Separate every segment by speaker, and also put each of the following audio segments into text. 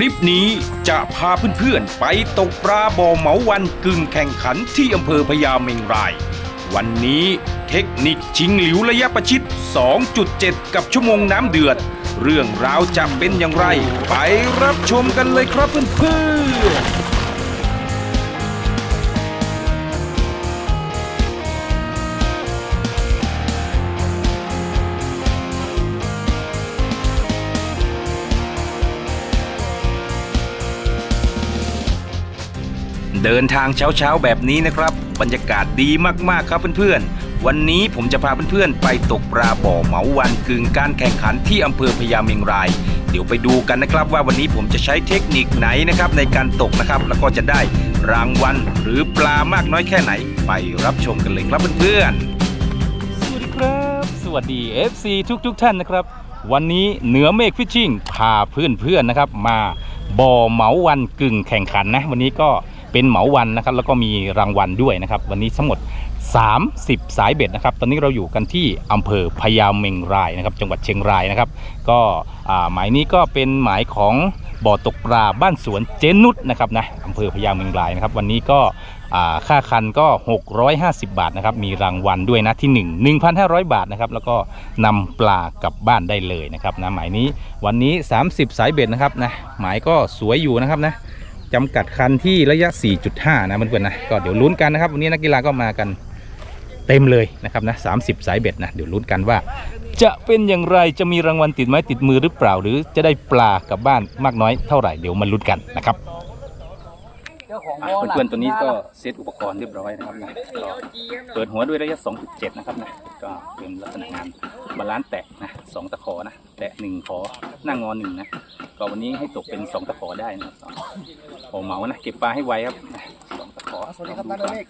Speaker 1: ลิปนี้จะพาเพื่อนๆไปตกปลาบ่อเหมาวันกึ่งแข่งขันที่อำเภอพญาเมงราย วันนี้เทคนิคชิงหลิวระยะประชิด 2.7 กับชั่วโมงน้ำเดือด เรื่องราวจะเป็นอย่างไร ไปรับชมกันเลยครับเพื่อนๆ เดินทางเช้าๆแบบนี้นะครับ บรรยากาศดีมากๆครับเพื่อนๆ วันนี้ผมจะพาเพื่อนๆ ไปตกปลาบ่อเหมาวันกึ่งการแข่งขันที่อำเภอพญาเมงราย เดี๋ยวไปดูกันนะครับว่าวันนี้ผมจะใช้เทคนิคไหนนะครับในการตกนะครับ แล้วก็จะได้รางวัลหรือปลามากน้อยแค่ไหน ไปรับชมกันเลยครับเพื่อนๆ
Speaker 2: สวัสดีครับ สวัสดี FC ทุกทุกๆท่านนะครับ วันนี้เหนือเมฆฟิชชิ่งพาเพื่อนๆนะครับมาบ่อเหมาวันกึ่งแข่งขันนะ วันนี้ก็ เป็นเหมาวันนะครับแล้วก็มีรางวัลด้วยนะครับ วันนี้ทั้งหมด 30 สายเบ็ดนะครับ ตอนนี้เราอยู่กันที่อำเภอพญาเมงรายนะครับ จังหวัดเชียงรายนะครับ ก็อ่าหมายนี้ก็เป็นหมายของบ่อตกปลาบ้านสวนเจนุชนะครับนะอำเภอพญาเมงรายนะครับ วันนี้ก็อ่าค่าคันก็ 650 บาทนะครับ มีรางวัลด้วยนะที่ 1 1,500 บาทนะครับ แล้วก็นำปลากลับบ้านได้เลยนะครับนะหมายนี้วันนี้ 30 สายเบ็ดนะครับนะหมายก็สวยอยู่นะครับนะ จำกัดคันที่ระยะ 4.5 นะเพื่อนๆนะก็เดี๋ยวลุ้นกันนะครับวันนี้นักกีฬาก็มากันเต็มเลยนะครับนะ30สายเบ็ดนะเดี๋ยวลุ้นกันว่า จะเป็นอย่างไรจะมีรางวัลติดไม้ติดมือหรือเปล่า หรือจะได้ปลากลับบ้านมากน้อยเท่าไหร่เดี๋ยวมาลุ้นกันนะครับ เพื่อนๆตัวนี้ก็เซตอุปกรณ์เรียบร้อยนะครับนะก็เปิดหัวด้วยระยะ 2.7 นะครับนะก็เป็นลักษณะงานบาลานซ์แตะนะสองตะขอนะ แตะหนึ่งขอหน้างอหนึ่งนะ ก็วันนี้ให้ตกเป็นสองตะขอได้นะครับสองโอเหมานะเก็บปลาให้ไวครับนะสองตะขอ
Speaker 3: สวัสดีครับ
Speaker 2: ลอง
Speaker 3: ท่าน
Speaker 2: ก่อน
Speaker 3: เล็ก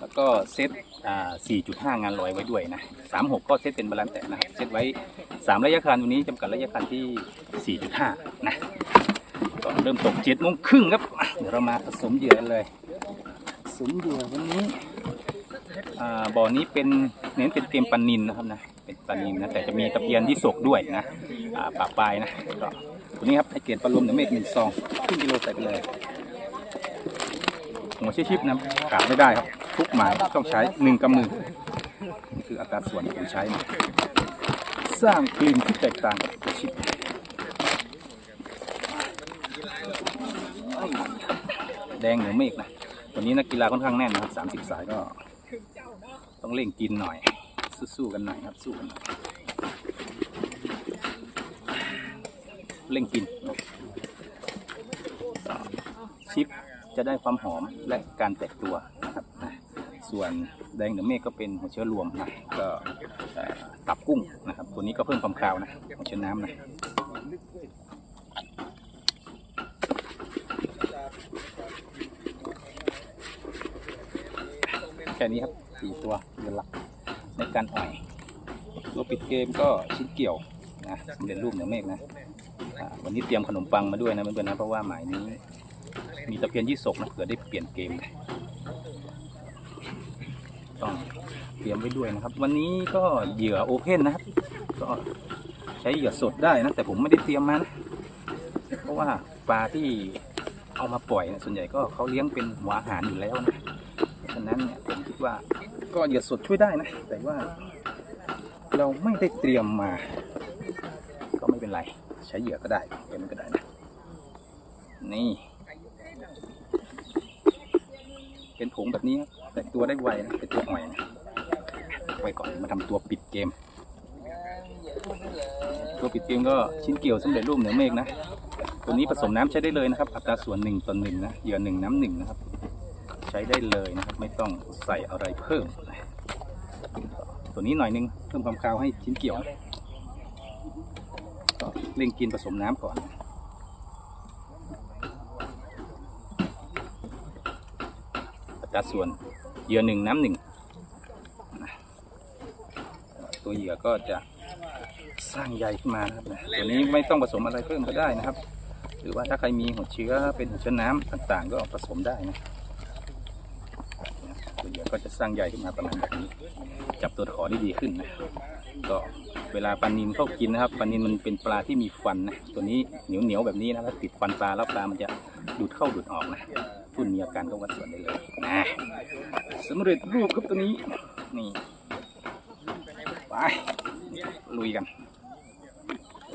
Speaker 2: แล้วก็เซตอ่า4.5 งานลอยไว้ด้วยนะ36 ก็เซตเป็นบาลานซ์แตะนะครับเซตไว้ 3 ระยะคันวันนี้จำกัดระยะคันที่ 4.5 นะ ก็เริ่มตก7โมงครึ่งครับ เดี๋ยวเรามาผสมเหยื่อเลยผสมเหยื่อวันนี้บ่อนี้เป็นเน้นเป็นเกมปลานินนะครับนะเป็นปลานินนะแต่จะมีตะเพียนที่สกด้วยนะอ่าปลาปลายนะก็ตัวนี้ครับให้เกียรติปลาลมเดี๋ยวเมฆหนึ่งซองครึ่งกิโลใส่ไปเลยหัวชิปๆนะขาดไม่ได้ครับ ทุกหมายต้องใช้หนึ่งกำมือนี่คืออัตราส่วนที่ผมใช้ สร้างกลิ่นที่แตกต่างกับชิป แดงเหนือเมฆนะวันนี้นักกีฬาค่อนข้างแน่นนะครับสามสิบสายก็ ต้องเร่งกินหน่อย สู้ๆกันหน่อยครับสู้กันหน่อยเร่งกิน ชิปจะได้ความหอมและการแตกตัวนะครับส่วนแดงเหนือเมฆก็เป็นหัวเชื้อรวมนะก็ตับกุ้งนะครับ ตัวนี้ก็เพิ่มความคาวนะหัวเชื้อน้ำนะ นี้ครับสี่ตัวเป็นหลักในการอ่อย ตัวปิดเกมก็ชิ้นเกี่ยวนะสำเร็จรูปเหนือเมฆนะวันนี้เตรียมขนมปังมาด้วยนะเพื่อนๆนะเพราะว่าหมายนี้ มีตะเพียนยี่สกนะเผื่อได้เปลี่ยนเกมต้องเตรียมไว้ด้วยนะครับ วันนี้ก็เหยื่อโอเพ่นนะครับก็ใช้เหยื่อสดได้นะแต่ผมไม่ได้เตรียมมานะเพราะว่าปลาที่เอามาปล่อยนะส่วนใหญ่ก็เขาเลี้ยงเป็นหัวอาหารอยู่แล้วนะฉะนั้นเนี่ย ว่าก็เหยื่อสดช่วยได้นะ แต่ว่า เราไม่ได้เตรียมมา ก็ไม่เป็นไร ใช้เหยื่อก็ได้เอ็มก็ได้นะ นี่ เป็นผงแบบนี้ แต่ตัวได้ไวนะเป็นตัวอ่อยนะไว้ก่อนมาทำตัวปิดเกม ตัวปิดเกมก็ชิ้นเกี่ยวสำเร็จรูปเหนือเมฆนะ ตัวนี้ผสมน้ำใช้ได้เลยนะครับ อัตราส่วนหนึ่งต่อหนึ่งนะ เหยื่อหนึ่งน้ำหนึ่งนะครับ ใช้ได้เลยนะครับ ไม่ต้องใส่อะไรเพิ่ม ตัวนี้หน่อยนึงเพิ่มความคาวให้ชิ้นเกี่ยวก็เร่งกินผสมน้ำก่อนอัตราส่วนเหยื่อหนึ่งน้ำหนึ่งตัวเหยื่อก็จะสร้างใยขึ้นมานะครับตัวนี้ไม่ต้องผสมอะไรเพิ่มก็ได้นะครับ หรือว่าถ้าใครมีหัวเชื้อเป็นหัวเชื้อน้ำต่างๆ ก็ผสมได้นะตัว เหยื่อก็จะสร้างใหญ่ขึ้นมาประมาณแบบนี้ จับตัวขอได้ดีขึ้นนะก็เวลาปลานินเข้ากินนะครับปลานินมันเป็นปลาที่มีฟันนะตัวนี้เหนียวเหนียวๆแบบนี้นะแล้วติดฟันปลาแล้วปลามันจะดูดเข้าดูดออกนะทุนมีอาการก็วัดส่วนได้เลยนะสำเร็จรูปครับตัวนี้นี่ไปลุยกัน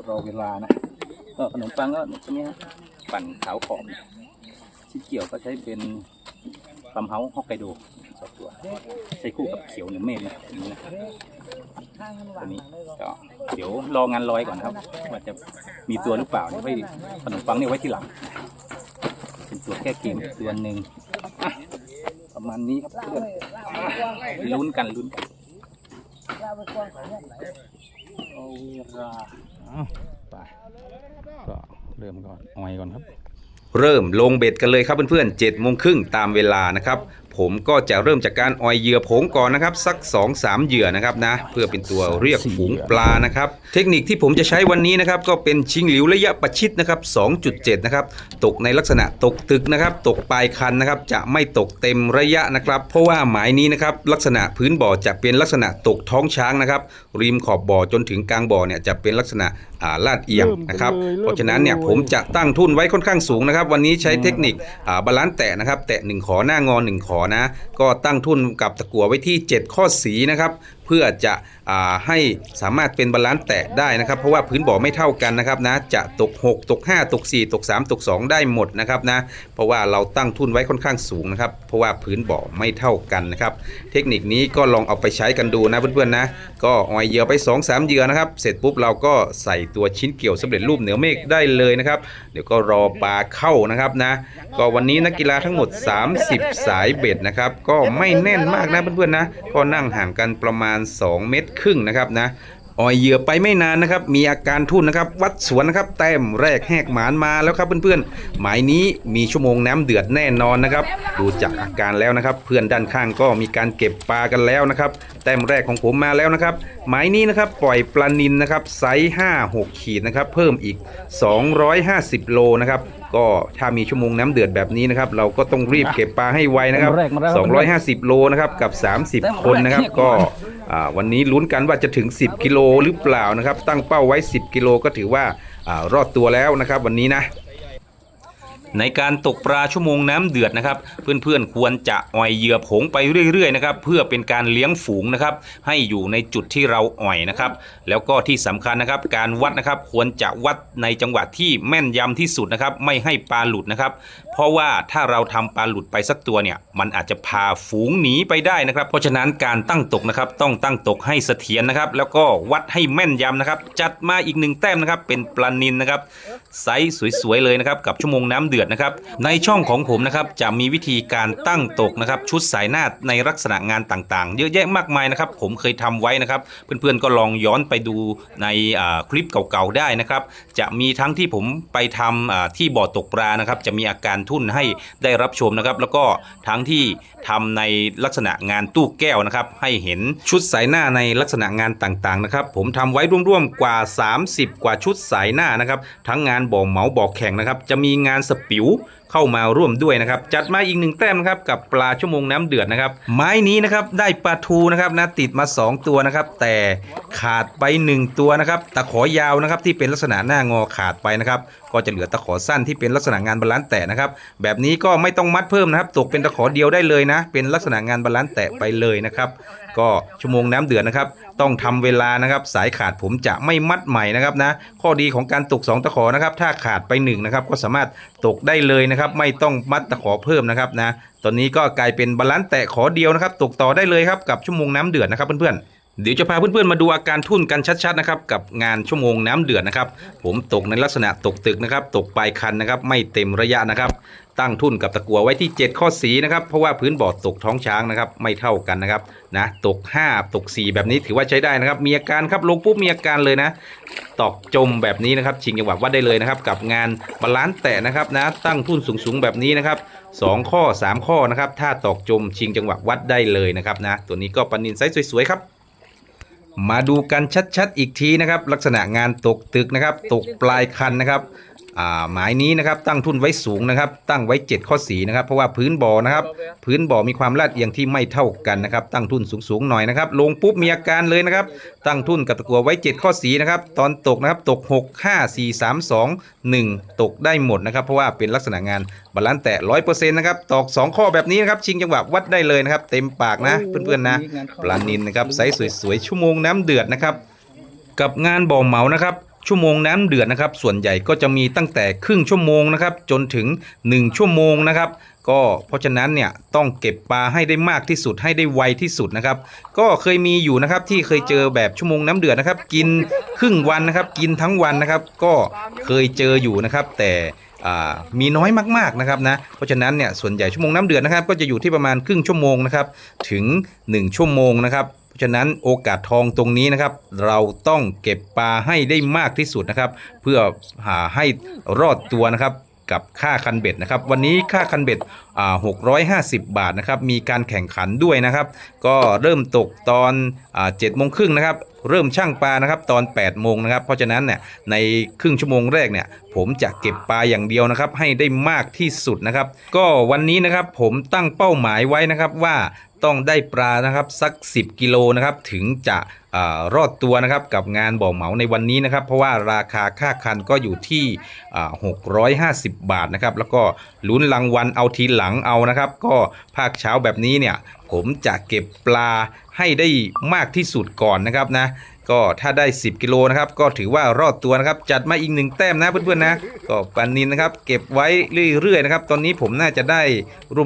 Speaker 2: รอเวลานะก็ขนมปังก็ตัวนี้ปั่นขาวขอบชิ้นเกี่ยวก็ใช้เป็นปั๊มเฮาฮอกไกโด สองตัว ใช้คู่กับเขียวหนือเมฆนะตัวนี้นะตัวนี้ก็เดี๋ยวรองานลอยก่อนครับ ว่าจะมีตัวหรือเปล่าเนี่ยไว้ขนมปังเนี่ยไว้ที่หลัง เป็นตัวแก้กินตัวหนึ่งประมาณนี้ครับเพื่อนลุ้นกันลุ้นกันเอาเวลาไปก็เริ่มก่อนออยก่อนครับ
Speaker 1: เริ่มลงเบ็ดกันเลยครับเพื่อนๆ7จ็ดโมงครึ่งตามเวลานะครับ ผมก็จะเริ่มจากการออยเหยื่อผงก่อนนะครับ สัก 2-3 เหยื่อนะครับนะ เพื่อเป็นตัวเรียกฝูงปลานะครับ เทคนิคที่ผมจะใช้วันนี้นะครับ ก็เป็นชิงหลิวระยะประชิดนะครับ 2.7 นะครับ ตกในลักษณะตกตึกนะครับ ตกปลายคันนะครับ จะไม่ตกเต็มระยะนะครับ เพราะว่าหมายนี้นะครับลักษณะพื้นบ่อจะเป็นลักษณะตกท้องช้างนะครับ ริมขอบบ่อจนถึงกลางบ่อเนี่ยจะเป็นลักษณะอ่าลาดเอียงนะครับ เพราะฉะนั้นเนี่ยผมจะตั้งทุนไว้ค่อนข้างสูงนะครับ วันนี้ใช้เทคนิคอ่าบาลานซ์แตะนะครับ แตะหนึ่งขอหน้างอหนึ่งขอนะ ก็ตั้งทุนกับตะกั่วไว้ที่ 7 ข้อสีนะครับเพื่อจะอให้สามารถเป็นบาลานซ์แตะได้นะครับ เพราะว่าพื้นบ่อไม่เท่ากันนะครับนะจะตก 6 ตก 5 ตก 4 ตก 3 ตก 2 ได้หมดนะครับนะเพราะว่าเราตั้งทุนไว้ค่อนข้างสูงนะครับ เพราะว่าพื้นบ่อไม่เท่ากันนะครับ เทคนิคนี้ก็ลองเอาไปใช้กันดูนะเพื่อนๆนะก็ออยเหยื่อไป 2-3เหยื่อนะครับ เสร็จปุ๊บเราก็ใส่ตัวชิ้นเกี่ยวสำเร็จรูปเหนือเมฆได้เลยนะครับ เดี๋ยวก็รอปลาเข้านะครับนะ ก็วันนี้นักกีฬาทั้งหมด 30 สายเบ็ดนะครับ ก็ไม่แน่นมากนะเพื่อนๆนะก็นั่งห่างกันประมาณ2 เมตรครึ่งนะครับนะอ่อยเหยื่อไปไม่นานนะครับ มีอาการทุ่นนะครับ วัดสวนนะครับ แต้มแรกแหกหมานมาแล้วครับเพื่อนๆ หมายนี้มีชั่วโมงน้ำเดือดแน่นอนนะครับ ดูจากอาการแล้วนะครับ เพื่อนด้านข้างก็มีการเก็บปลากันแล้วนะครับ แต้มแรกของผมมาแล้วนะครับ หมายนี้นะครับปล่อยปลานินนะครับไซส์5 6ขีดนะครับ เพิ่มอีก 250 โลนะครับ ก็ถ้ามีชั่วโมงน้ำเดือดแบบนี้นะครับ เราก็ต้องรีบเก็บปลาให้ไวนะครับ
Speaker 2: แรกมาแล้ว
Speaker 1: 250 โลนะครับกับ 30 คนนะครับ ก็อ่าวันนี้ลุ้นกันว่าจะถึง 10 กิโลหรือเปล่านะครับ ตั้งเป้าไว้ 10 กิโลก็ถือว่าอารอดตัวแล้วนะครับ วันนี้นะ ในการตกปลาชั่วโมงน้ำเดือดนะครับ เพื่อนๆควรจะอ่อยเหยื่อผงไปเรื่อยๆนะครับเพื่อเป็นการเลี้ยงฝูงนะครับให้อยู่ในจุดที่เราอ่อยนะครับ แล้วก็ที่สำคัญนะครับ การวัดนะครับควรจะวัดในจังหวะที่แม่นยำที่สุดนะครับ ไม่ให้ปลาหลุดนะครับ เพราะว่าถ้าเราทำปลาหลุดไปสักตัวเนี่ย มันอาจจะพาฝูงหนีไปได้นะครับ เพราะฉะนั้นการตั้งตกนะครับ ต้องตั้งตกให้เสถียรนะครับ แล้วก็วัดให้แม่นยำนะครับ จัดมาอีกหนึ่งแต้มนะครับ เป็นปลานินนะครับไซส์สวยๆเลยนะครับกับชั่วโมงน้ำเดือดนะครับ ในช่องของผมนะครับจะมีวิธีการตั้งตกนะครับ ชุดสายหน้าในลักษณะงานต่างๆ เยอะแยะมากมายนะครับ ผมเคยทำไว้นะครับ เพื่อนๆก็ลองย้อนไปดูในคลิปเก่าๆได้นะครับ จะมีทั้งที่ผมไปทำที่บ่อตกปลานะครับ จะมีอาการทุ่นให้ได้รับชมนะครับ แล้วก็ทั้งที่ทำในลักษณะงานตู้แก้วนะครับ ให้เห็นชุดสายหน้าในลักษณะงานต่างๆนะครับ ผมทำไว้ร่วมๆกว่า 30 กว่าชุดสายหน้านะครับ ทั้งงานบ่อเหมาบ่อแข่งนะครับ จะมีงานสปิวเข้ามาร่วมด้วยนะครับจัดมาอีกหนึ่งแต้มนะครับกับปลาชั่วโมงน้ำเดือดนะครับไม้นี้นะครับได้ปลาทูนะครับนะติดมา 2 ตัวนะครับ แต่ขาดไป 1 ตัวนะครับตะขอยาวนะครับที่เป็นลักษณะหน้างอขาดไปนะครับก็จะเหลือตะขอสั้นที่เป็นลักษณะงานบาลานซ์แตะนะครับแบบนี้ก็ไม่ต้องมัดเพิ่มนะครับ ตกเป็นตะขอเดียวได้เลยนะ เป็นลักษณะงานบาลานซ์แตะไปเลยนะครับก็ชั่วโมงน้ำเดือดนะครับต้องทำเวลานะครับสายขาดผมจะไม่มัดใหม่นะครับนะข้อดีของการตก 2 ตะขอนะครับถ้าขาดไป1นะครับก็สามารถตกได้เลยนะครับไม่ต้องมัดตะขอเพิ่มนะครับนะตอนนี้ก็กลายเป็นบาลานซ์แตะขอเดียวนะครับตกต่อได้เลยครับกับชั่วโมงน้ำเดือดนะครับเพื่อนๆ เดี๋ยวจะพาเพื่อนๆมาดูอาการทุ่นกันชัดๆนะครับกับงานชั่วโมงน้ำเดือดนะครับ ผมตกในลักษณะตกตึกนะครับ ตกปลายคันนะครับ ไม่เต็มระยะนะครับ ตั้งทุ่นกับตะกัวไว้ที่ 7 ข้อสีนะครับ เพราะว่าพื้นบ่อตกท้องช้างนะครับ ไม่เท่ากันนะครับนะตก 5 ตก 4 แบบนี้ถือว่าใช้ได้นะครับ มีอาการครับลงปุ๊บมีอาการเลยนะ ตอกจมแบบนี้นะครับ ชิงจังหวะวัดได้เลยนะครับ กับงานบาลานซ์แตะนะครับนะตั้งทุ่นสูงๆแบบนี้นะครับสองข้อ 3 ข้อนะครับถ้าตอกจมชิงจังหวะวัดได้เลยนะครับนะตัวนี้ก็ปนินไซส์สวยๆครับ มาดูกันชัดๆอีกทีนะครับ ลักษณะงานตกตึกนะครับ ตกปลายคันนะครับ หมายนี้นะครับตั้งทุนไว้สูงนะครับ ตั้งไว้ 7 ข้อสีนะครับ เพราะว่าพื้นบ่อนะครับ พื้นบ่อมีความลาดเอียงที่ไม่เท่ากันนะครับ ตั้งทุนสูงๆหน่อยนะครับ ลงปุ๊บมีอาการเลยนะครับ ตั้งทุนกับตะกัวไว้ 7 ข้อสีนะครับ ตอนตกนะครับตก 6 5 4 3 2 1 ตกได้หมดนะครับ เพราะว่าเป็นลักษณะงานบาลานซ์แต่ร้อยเปอร์เซ็นต์นะครับ ตอก2ข้อแบบนี้นะครับ ชิงจังหวะวัดได้เลยนะครับ เต็มปากนะเพื่อนๆนะปลานินนะครับไซส์สวยๆชั่วโมงน้ำเดือดนะครับ กับงานบ่อเหมานะครับ ชั่วโมงน้ำเดือดนะครับ ส่วนใหญ่ก็จะมีตั้งแต่ครึ่งชั่วโมงนะครับ จนถึง 1 ชั่วโมงนะครับ ก็เพราะฉะนั้นเนี่ยต้องเก็บปลาให้ได้มากที่สุดให้ได้ไวที่สุดนะครับ ก็เคยมีอยู่นะครับที่เคยเจอแบบชั่วโมงน้ำเดือดนะครับ กินครึ่งวันนะครับ กินทั้งวันนะครับ ก็เคยเจออยู่นะครับ แต่อ่ามีน้อยมากๆนะครับนะ เพราะฉะนั้นเนี่ยส่วนใหญ่ชั่วโมงน้ำเดือดนะครับ ก็จะอยู่ที่ประมาณครึ่งชั่วโมงนะครับถึง 1 ชั่วโมงนะครับ ราะฉะนั้นโอกาสทองตรงนี้นะครับ เราต้องเก็บปลาให้ได้มากที่สุดนะครับ เพื่อหาให้รอดตัวนะครับกับค่าคันเบ็ดนะครับ วันนี้ค่าคันเบ็ดอ่า650บาทนะครับ มีการแข่งขันด้วยนะครับ ก็เริ่มตกตอนอ่า7โมงครึ่งนะครับ เริ่มช่างปลานะครับ ตอน8โมงนะครับ เพราะฉะนั้นเนี่ยในครึ่งชั่วโมงแรกเนี่ยผมจะเก็บปลาอย่างเดียวนะครับ ให้ได้มากที่สุดนะครับ ก็วันนี้นะครับผมตั้งเป้าหมายไว้นะครับว่า ต้องได้ปลานะครับสัก 10 กิโลนะครับถึงจะอรอดตัวนะครับกับงานบ่อเหมาในวันนี้นะครับ เพราะว่าราคาค่าคันก็อยู่ที่อ่า650 บาทนะครับแล้วก็ลุ้นรางวัลเอาทีหลังเอานะครับ ก็ภาคเช้าแบบนี้เนี่ยผมจะเก็บปลาให้ได้มากที่สุดก่อนนะครับนะ ก็ถ้าได้ 10 กิโลนะครับ ก็ถือว่ารอดตัวนะครับ จัดมาอีกหนึ่งแต้มนะเพื่อนๆนะ ก็ปลานินนะครับ เก็บไว้เรื่อยๆนะครับ ตอนนี้ผมน่าจะได้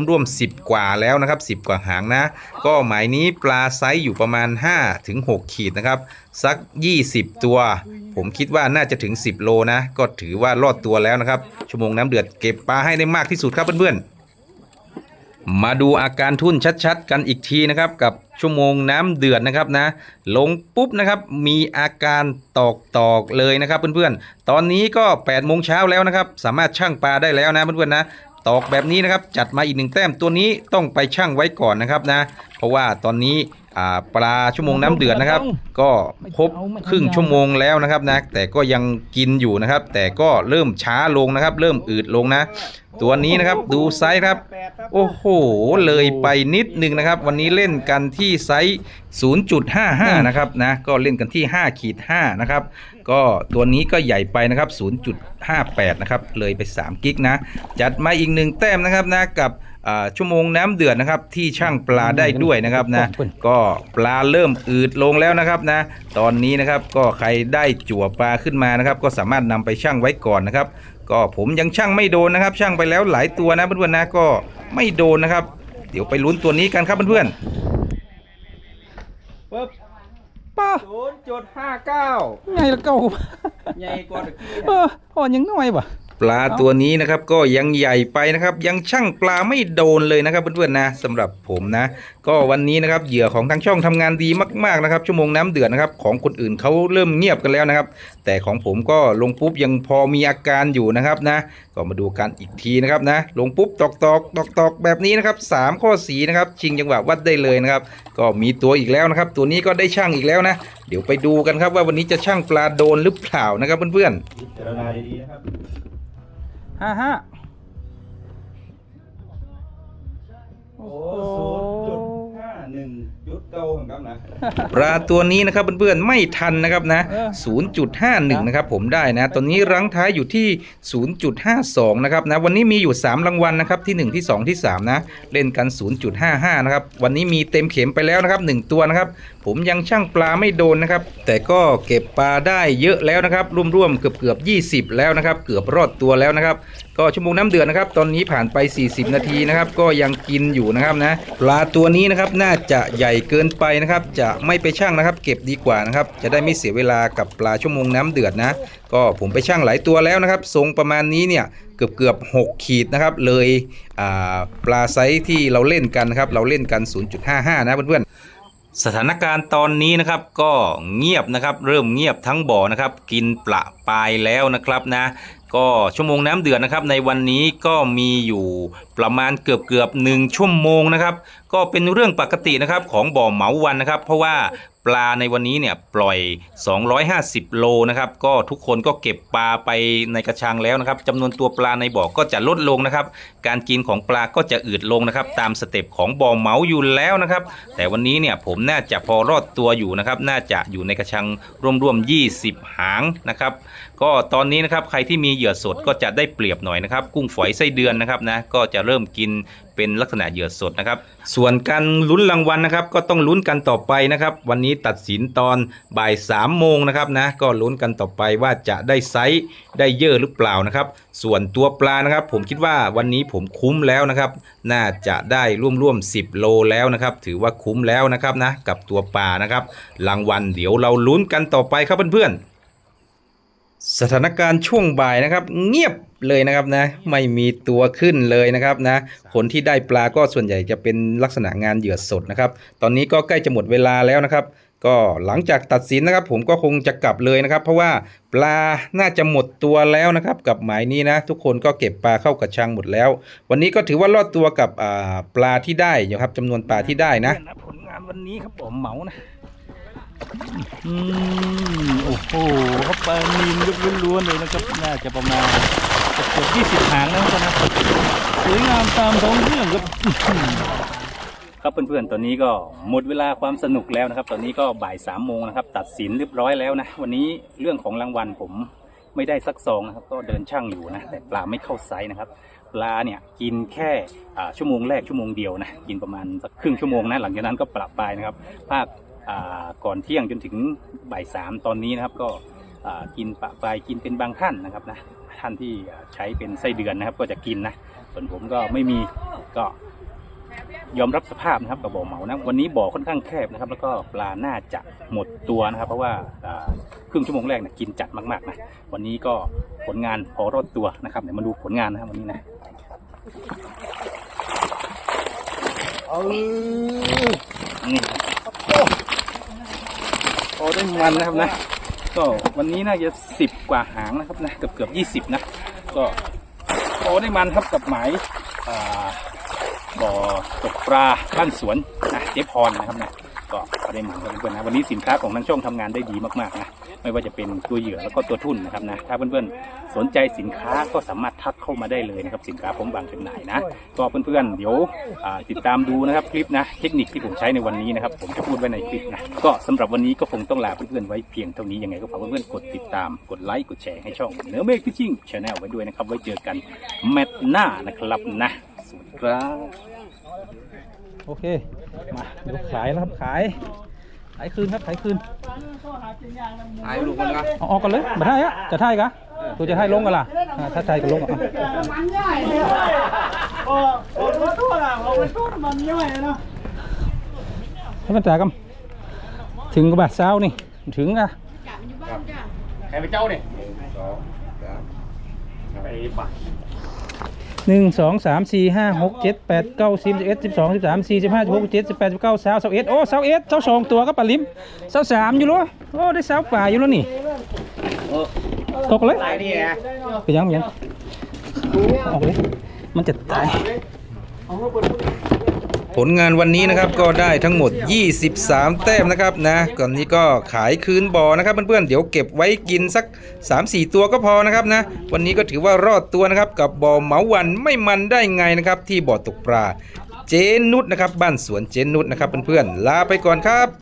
Speaker 1: ร่วมๆ10 กว่าแล้วนะครับ 10 กว่าหางนะ ก็หมายนี้ปลาไซส์อยู่ประมาณ 5-6 ขีดนะครับ สัก 20 ตัว ผมคิดว่าน่าจะถึง 10 โลนะ ก็ถือว่ารอดตัวแล้วนะครับ ชั่วโมงน้ำเดือดเก็บปลาให้ได้มากที่สุดครับเพื่อนๆ มาดูอาการทุ่นชัดๆ กันอีกทีนะครับกับชั่วโมงน้ำเดือดนะครับนะ ลงปุ๊บนะครับมีอาการตอกตอกๆเลยนะครับเพื่อนๆ ตอนนี้ก็8โมงเช้าแล้วนะครับ สามารถชั่งปลาได้แล้วนะเพื่อนๆนะตอกแบบนี้นะครับจัดมาอีกหนึ่งแต้มตัวนี้ต้องไปชั่งไว้ก่อนนะครับนะ เพราะว่าตอนนี้ อ่าปลาชั่วโมงน้ำเดือดนะครับ ก็ครบครึ่งชั่วโมงแล้วนะครับนะแต่ก็ยังกินอยู่นะครับ แต่ก็เริ่มช้าลงนะครับ เริ่มอืดลงนะ ตัวนี้นะครับดูไซส์ครับ โอ้โห เลยไปนิดนึงนะครับ วันนี้เล่นกันที่ไซส์ 0.55 นะครับนะก็เล่นกันที่5ขีด5นะครับก็ตัวนี้ก็ใหญ่ไปนะครับ 0.58 นะครับเลยไป 3 กิกนะ จัดมาอีกหนึ่งแต้มนะครับนะกับอ่า ชั่วโมงน้ำเดือดนะครับ ที่ช่างปลาได้ด้วยนะครับนะ ก็ปลาเริ่มอืดลงแล้วนะครับนะ ตอนนี้นะครับก็ใครได้จั่วปลาขึ้นมานะครับ ก็สามารถนำไปชั่งไว้ก่อนนะครับ ก็ผมยังช่างไม่โดนนะครับ ช่างไปแล้วหลายตัวนะเพื่อนๆนะก็ไม่โดนนะครับ เดี๋ยวไปลุ้นตัวนี้กันครับเพื่อน
Speaker 3: ปึ๊บ
Speaker 2: ป้า
Speaker 3: ศูนย์จุดห้าเก้า
Speaker 2: ไงละเก้า
Speaker 3: ใหญ่กว่าตะกี้
Speaker 2: เอออ่อนยังน้อยว่ะ
Speaker 1: ๆ ปลาตัวนี้นะครับก็ยังใหญ่ไปนะครับ ยังช่างปลาไม่โดนเลยนะครับเพื่อนๆนะสำหรับผมนะ ก็วันนี้นะครับเหยื่อของทางช่องทำงานดีมากๆนะครับ ชั่วโมงน้ำเดือดนะครับ ของคนอื่นเขาเริ่มเงียบกันแล้วนะครับ แต่ของผมก็ลงปุ๊บยังพอมีอาการอยู่นะครับนะ ก็มาดูกันอีกทีนะครับนะ ลงปุ๊บตอกตอกตอกตอกแบบนี้นะครับสามข้อสีนะครับชิงจังหวะวัดได้เลยนะครับ ก็มีตัวอีกแล้วนะครับ ตัวนี้ก็ได้ช่างอีกแล้วนะ เดี๋ยวไปดูกันครับว่าวันนี้จะช่างปลาโดนหรือเปล่านะครับเพื่อนๆ
Speaker 3: พิจารณาดีๆนะครับ
Speaker 2: ห้าห้า
Speaker 3: โอ้ศูนย์จุดห้าหนึ่ง จุดเก้าของครับนะ
Speaker 1: ปลาตัวนี้นะครับเพื่อนๆไม่ทันนะครับนะ 0.51 นะครับผมได้นะ ตอนนี้รั้งท้ายอยู่ที่ 0.52 นะครับนะ วันนี้มีอยู่ 3 รางวัลนะครับ ที่ 1 ที่ 2 ที่ 3 นะ เล่นกัน 0.55 นะครับ วันนี้มีเต็มเข็มไปแล้วนะครับ 1 ตัวนะครับ ผมยังช่างปลาไม่โดนนะครับ แต่ก็เก็บปลาได้เยอะแล้วนะครับ ร่วมๆเกือบเกือบๆ20 แล้วนะครับ เกือบรอดตัวแล้วนะครับ ก็ชั่วโมงน้ำเดือดนะครับ ตอนนี้ผ่านไป 40 นาทีนะครับ ก็ยังกินอยู่นะครับนะ ปลาตัวนี้นะครับ น่าจะใหญ่เกินไปนะครับ จะไม่ไปชั่งนะครับ เก็บดีกว่านะครับ จะได้ไม่เสียเวลากับปลาชั่วโมงน้ำเดือดนะ ก็ผมไปชั่งหลายตัวแล้วนะครับ ทรงประมาณนี้เนี่ยเกือบเกือบ6ขีดนะครับ เลยปลาไซส์ที่เราเล่นกันนะครับ เราเล่นกัน 0.55 นะเพื่อนๆ สถานการณ์ตอนนี้นะครับก็เงียบนะครับ เริ่มเงียบทั้งบ่อนะครับ กินปละปลายแล้วนะครับนะก็ชั่วโมงน้ำเดือดนะครับในวันนี้ก็มีอยู่ประมาณเกือบเกือบหนึ่งชั่วโมงนะครับ ก็เป็นเรื่องปกตินะครับของบ่อเหมาวันนะครับ เพราะว่าปลาในวันนี้เนี่ยปล่อย 250 โลนะครับก็ทุกคนก็เก็บปลาไปในกระชังแล้วนะครับจำนวนตัวปลาในบ่อก็จะลดลงนะครับ การกินของปลาก็จะอืดลงนะครับ ตามสเต็ปของบ่อเหมาอยู่แล้วนะครับ แต่วันนี้เนี่ยผมน่าจะพอรอดตัวอยู่นะครับ น่าจะอยู่ในกระชังร่วมๆ20 หางนะครับ ก็ตอนนี้นะครับใครที่มีเหยื่อสดก็จะได้เปรียบหน่อยนะครับ กุ้งฝอยไส้เดือนนะครับนะก็จะเริ่มกิน เป็นลักษณะเหยื่อสดนะครับ ส่วนการลุ้นรางวัลนะครับ ก็ต้องลุ้นกันต่อไปนะครับ วันนี้ตัดสินตอนบ่าย3ามโมงนะครับนะก็ลุ้นกันต่อไปว่าจะได้ไซส์ได้เยอะหรือเปล่านะครับ ส่วนตัวปลานะครับ ผมคิดว่าวันนี้ผมคุ้มแล้วนะครับ น่าจะได้ร่วมๆ10 โลแล้วนะครับ ถือว่าคุ้มแล้วนะครับนะกับตัวปลานะครับ รางวัลเดี๋ยวเราลุ้นกันต่อไปครับเพื่อนๆ สถานการณ์ช่วงบ่ายนะครับ เงียบเลยนะครับนะไม่มีตัวขึ้นเลยนะครับนะคนที่ได้ปลาก็ส่วนใหญ่จะเป็นลักษณะงานเหยื่อสดนะครับ ตอนนี้ก็ใกล้จะหมดเวลาแล้วนะครับ ก็หลังจากตัดสินนะครับ ผมก็คงจะกลับเลยนะครับ เพราะว่าปลาน่าจะหมดตัวแล้วนะครับ กับหมายนี้นะ ทุกคนก็เก็บปลาเข้ากระชังหมดแล้ว วันนี้ก็ถือว่ารอดตัวกับอ่าปลาที่ได้นะครับจำนวนปลาที่ได้นะ
Speaker 2: ผลงานวันนี้ครับผมเหมานะ อืมโอ้โหครับปลานีนยกล้วนๆเลยนะครับน่าจะประมาณเกือบยี่สิบหางนะครับนะสวยงามตามท้องเรื่องครับครับเพื่อนๆ ตอนนี้ก็หมดเวลาความสนุกแล้วนะครับ ตอนนี้ก็บ่ายสามโมงนะครับ ตัดสินเรียบร้อยแล้วนะ วันนี้เรื่องของรางวัลผมไม่ได้สักซองนะครับ ก็เดินช่างอยู่นะ แต่ปลาไม่เข้าไซส์นะครับ ปลาเนี่ยกินแค่ชั่วโมงแรกชั่วโมงเดียวนะ กินประมาณสักครึ่งชั่วโมงนะ หลังจากนั้นก็ปรับไปนะครับ ภาค ก่อนเที่ยงจนถึงบ่ายสามตอนนี้นะครับ ก็อ่ากินปะปลายกินเป็นบางท่านนะครับนะท่านที่ใช้เป็นไส้เดือนนะครับ ก็จะกินนะส่วนผมก็ไม่มีก็ยอมรับสภาพนะครับกับบ่อเหมานะวันนี้บ่อค่อนข้างแคบนะครับ แล้วก็ปลาน่าจะหมดตัวนะครับ เพราะว่าอ่าครึ่งชั่วโมงแรกเนี่ยกินจัดมากๆนะวันนี้ก็ผลงานพอรอดตัวนะครับเดี๋ยวมาดูผลงานนะครับวันนี้นะนี่ โอ้ได้มันนะครับนะ ก็วันนี้น่าจะสิบกว่าหางนะครับนะเกือบเกือบยี่สิบนะ ก็โอ้ได้มันครับกับหมายบ่อตกปลาบ้านสวนนะเจ๊พรนะครับนะก็ได้มาครับเพื่อนนะวันนี้สินค้าของทางช่องทำงานได้ดีมากๆนะ ไม่ว่าจะเป็นตัวเหยื่อแล้วก็ตัวทุ่นนะครับนะถ้าเพื่อนๆสนใจสินค้าก็สามารถทักเข้ามาได้เลยนะครับสินค้าผมวางจำหน่ายนะก็เพื่อนๆเดี๋ยวติดตามดูนะครับคลิปนะเทคนิคที่ผมใช้ในวันนี้นะครับผมจะพูดไว้ในคลิปนะก็สำหรับวันนี้ก็คงต้องลาเพื่อนๆไว้เพียงเท่านี้ยังไงก็ฝากเพื่อนๆกดติดตามกดไลค์กดแชร์ให้ช่องเนื้อเมฆพิชิ่งชาแนลไว้ด้วยนะครับไว้เจอกันแมตช์หน้านะครับนะสวัสดีครับโอเคมาดูขายแล้วครับขาย ขายคืนครับขายคืน
Speaker 3: หายลูกมันครับ
Speaker 2: เอาออกกันเลยมาท่ายอะจะท่ายกะตัวจะท่ายลงกันล่ะอ่าถ้าท่ายก็ลงอะ
Speaker 4: มันย่อยโอ้โอ้ขอโทษอะผมไปโทษมันย่อยเนาะ
Speaker 2: ให้มันจ่ายกันถึงกับบาทเช้านี่ถึงอะ
Speaker 3: ใครเป็นเจ้าเนี่ย
Speaker 2: หนึ่งสองสามสี่ห้าหกเจ็ดแปดเก้าสิบเอ็ดสิบสองสิบสามสี่สิบห้าสิบหกเจ็ดสิบแปดสิบเก้าสาวสาวเอ็ดโอ้สาวเอ็ดสาวสองตัวก็ปลาลิมสาวสามอยู่แล้วโอ้ได้สาวป่าอยู่แล้วนี่ตกเลย
Speaker 3: ตายนี่ไง
Speaker 2: ไปยังไปยังออกเลยมันจะตาย
Speaker 1: ผลงานวันนี้นะครับก็ได้ทั้งหมด 23 แต้มนะครับนะก่อนนี้ก็ขายคืนบ่อนะครับเพื่อนๆเดี๋ยวเก็บไว้กินสัก 3-4 ตัวก็พอนะครับนะวันนี้ก็ถือว่ารอดตัวนะครับกับบ่อเหมาวันไม่มันได้ไงนะครับที่บ่อตกปลาเจนุชนะครับบ้านสวนเจนุชนะครับเพื่อนๆลาไปก่อนครับ